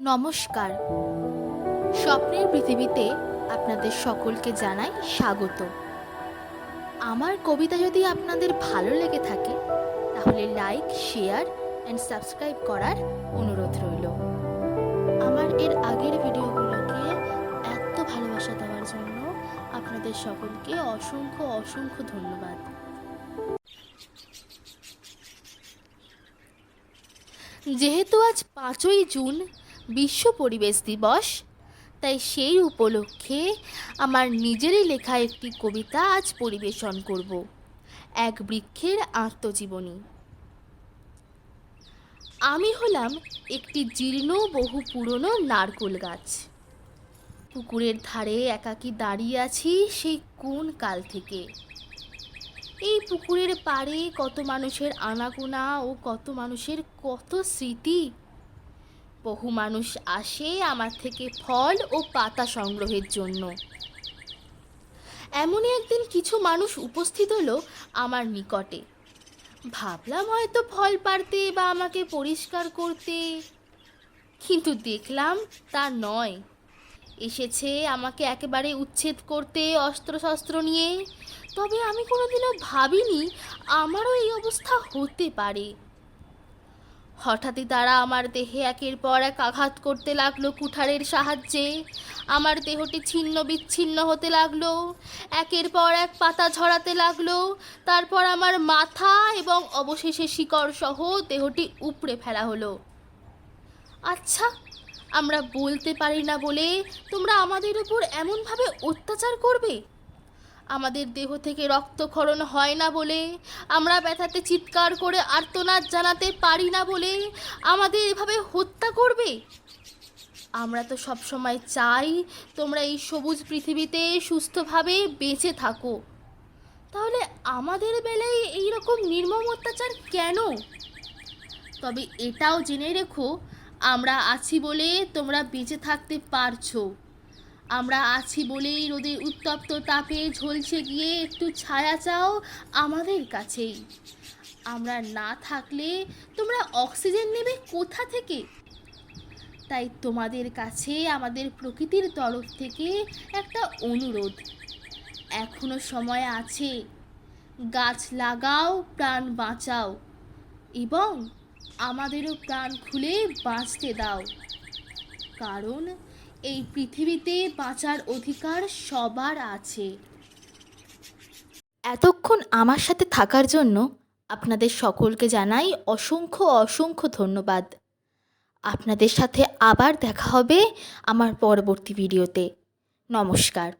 নমস্কার। স্বপ্নের পৃথিবীতে আপনাদের সকলকে জানাই স্বাগত। আমার কবিতা যদি আপনাদের ভালো লেগে থাকে, তাহলে লাইক শেয়ার অ্যান্ড সাবস্ক্রাইব করার অনুরোধ রইল। আমার এর আগের ভিডিওগুলোকে এত ভালোবাসা দেওয়ার জন্য আপনাদের সকলকে অসংখ্য অসংখ্য ধন্যবাদ। যেহেতু আজ পাঁচই জুন বিশ্ব পরিবেশ দিবস। তাই সেই উপলক্ষে আমার নিজেরই লেখা একটি কবিতা আজ পরিবেশন করব। এক বৃক্ষের আত্মজীবনী। আমি হলাম একটি জীর্ণ, বহু পুরনো নারকোল গাছ। পুকুরের ধারে একাকী দাঁড়িয়ে আছি সেই কোন কাল থেকে? এই পুকুরের পাড়ে কত মানুষের আনাগোনা ও কত মানুষের কত স্মৃতি? বহু মানুষ আসে আমার থেকে ফল ও পাতা সংগ্রহের জন্য। এমনই একদিন কিছু মানুষ উপস্থিত হলো আমার নিকটে। ভাবলাম হয়তো ফল পাড়তে বা আমাকে পরিষ্কার করতে। কিন্তু দেখলাম তা নয়। এসেছে আমাকে একেবারে উচ্ছেদ করতে অস্ত্রশস্ত্র নিয়ে। তবে আমি কোনোদিনও ভাবিনি আমারও এই অবস্থা হতে পারে। হঠাৎই তারা আমার দেহে একের পর এক আঘাত করতে লাগল কুঠারের সাহায্যে। আমার দেহটি ছিন্ন বিচ্ছিন্ন হতে লাগল, একের পর এক পাতা ঝরাতে লাগল। তারপর আমার মাথা এবং অবশেষে শিকড় সহ দেহটি উপড়ে ফেলা হলো। আচ্ছা আমরা বলতে পারি না বলে তোমরা আমাদের উপর এমনভাবে অত্যাচার করবে? আমাদের দেহ থেকে রক্তক্ষরণ হয় না বলে, আমরা ব্যথাতে চিৎকার করে আর্তনাদ জানাতে পারি না বলে আমাদের এভাবে হত্যা করবে? আমরা তো সব সময় চাই তোমরা এই সবুজ পৃথিবীতে সুস্থভাবে বেঁচে থাকো। তাহলে আমাদের বেলায় এই রকম নির্মম অত্যাচার কেন? তবে এটাও জেনে রেখো, আমরা আছি বলে তোমরা বেঁচে থাকতে পারছ। আমরা আছি বলেই রোদের উত্তপ্ত তাপে ঝলসে গিয়ে একটু ছায়া চাও আমাদের কাছেই। আমরা না থাকলে তোমরা অক্সিজেন নেবে কোথা থেকে? তাই তোমাদের কাছে আমাদের প্রকৃতির তরফ থেকে একটা অনুরোধ। এখনও সময় আছে। গাছ লাগাও, প্রাণ বাঁচাও এবং আমাদেরও প্রাণ খুলে বাঁচতে দাও। কারণ এই পৃথিবীতে বাঁচার অধিকার সবার আছে। এতক্ষণ আমার সাথে থাকার জন্য আপনাদের সকলকে জানাই অসংখ্য অসংখ্য ধন্যবাদ। আপনাদের সাথে আবার দেখা হবে আমার পরবর্তী ভিডিওতে। নমস্কার।